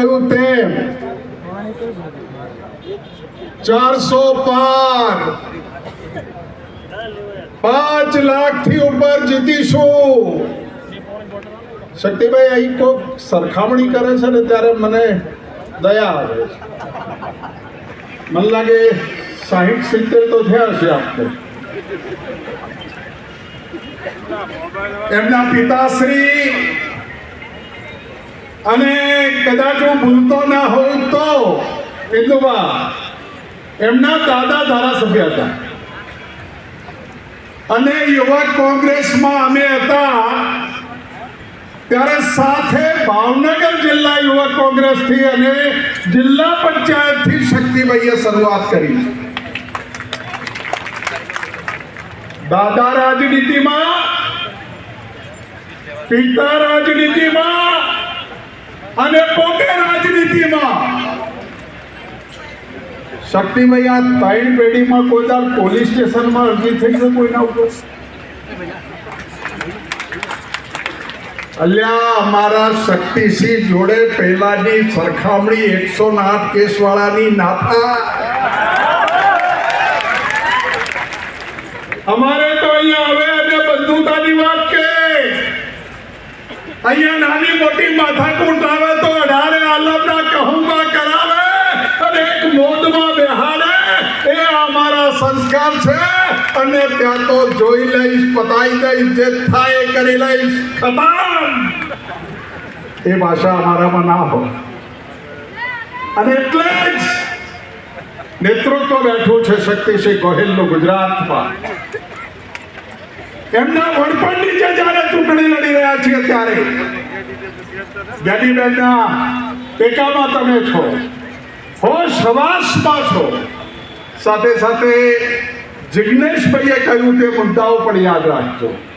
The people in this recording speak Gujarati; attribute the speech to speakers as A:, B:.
A: કહ્યું તેમ ચારસો પાર. પાંચ લાખથી ઉપર જીતીશું. શક્તિભાઈ, અહીં કોઈક સરખામણી કરે છે ને ત્યારે મને દયા આવે મને લાગે સાહીઠ, સિત્તેર તો થયા છે આપણે એમના પિતાશ્રી અને કદાચ હું ભૂલતો ના હોઉં તો ઇન્દુબા એમના દાદા ધારાસભ્ય હતા. અને યુવક કોંગ્રેસમાં અમે હતા. ત્યારે સાથે ભાવનગર જિલ્લા યુવક કોંગ્રેસથી અને જિલ્લા પંચાયતથી શક્તિભાઈએ શરૂઆત કરી. દાદા રાજનીતિમાં, પિતા રાજનીતિમાં અને પોતે રાજનીતિમાં. શક્તિભાઈ આ ત્રણ પેઢીમાં કોઈ પોલીસ સ્ટેશનમાં અરજી થઈ છે કોઈના ઉપર? અલ્યા, અમારા શક્તિસિંહ જોડે પહેલાની સરખામણી એકસો આઠ કેસ વાળાની નાથા અમારે તો અહીંયા હવે અને બંધુતાની વાત કે અહીંયા નાની મોટી માથાકૂટ આવે તો અઢારે આલમના કહુંબા કરાવે અને એક મોદમાં બેહાડે. એ અમારા સંસ્કાર છે. અને ત્યાં તો જોઈ લઈશ, પતાઈ દઈશ, જે થાય કરી લઈશ. ખતમ એ ભાષા અમારામાં ના હોય. અને એટલે જ નેતૃત્વ બેઠું છે શક્તિસિંહ ગોહિલનું ગુજરાતમાં. એમના વડપણ નીચે જ્યારે ચૂંટણી લડી રહ્યા છીએ ત્યારે. જ્ઞાનીબેનના ટેકામાં તમે છો. હોશ હવાસમાં છો. સાથે સાથે જિજ્ઞેશભાઈએ કહ્યું તે મુદ્દાઓ પણ યાદ રાખજો.